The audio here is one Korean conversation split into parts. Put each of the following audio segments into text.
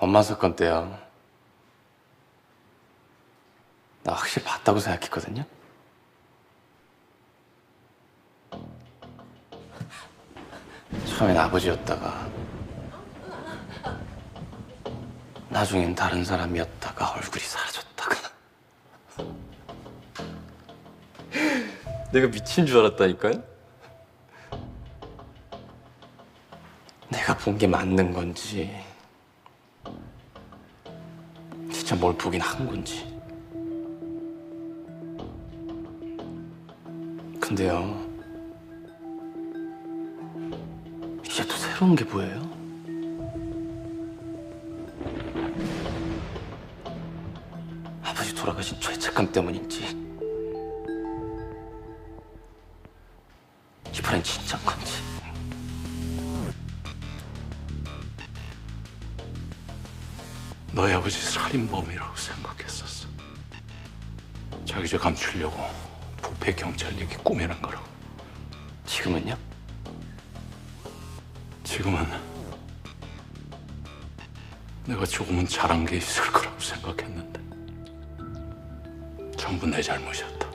엄마 사건 때요. 나 확실히 봤다고 생각했거든요. 처음엔 아버지였다가 나중엔 다른 사람이었다가 얼굴이 사라졌다가 내가 미친 줄 알았다니까요? 내가 본 게 맞는 건지 뭘 보긴 한 건지. 근데요 이제 또 새로운 게 보여요? 아버지 돌아가신 죄책감 때문인지. 이번엔 진짜인 건지 너희 아버지 살인범이라고 생각했었어. 자기 죄 감추려고 부패 경찰 얘기 꾸미는 거라고. 지금은요? 지금은 내가 조금은 잘한 게 있을 거라고 생각했는데 전부 내 잘못이었다.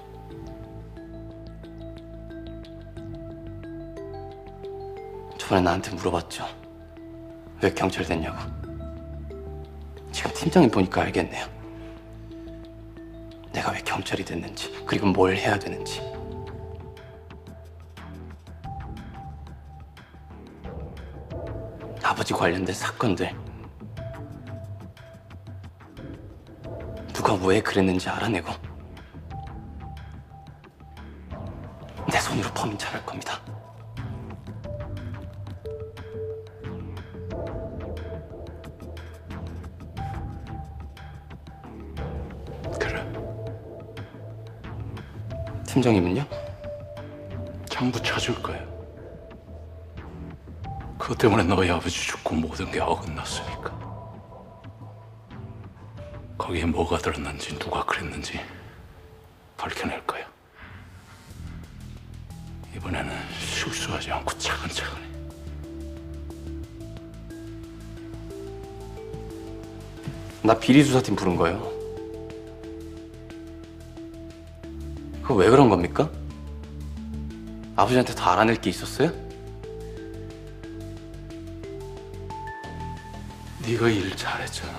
저번에 나한테 물어봤죠. 왜 경찰 됐냐고. 지금 팀장님 보니까 알겠네요. 내가 왜 경찰이 됐는지, 그리고 뭘 해야 되는지. 아버지 관련된 사건들. 누가 왜 그랬는지 알아내고. 내 손으로 범인 찾을 겁니다. 그래, 팀장님은요? 장부 찾을 거야. 그것 때문에 너희 아버지 죽고 모든 게 어긋났으니까. 거기에 뭐가 들었는지 누가 그랬는지 밝혀낼 거야. 이번에는 실수하지 않고 차근차근히. 나 비리 수사팀 부른 거예요. 그거 왜 그런 겁니까? 아버지한테 다 알아낼 게 있었어요? 네가 일 잘했잖아.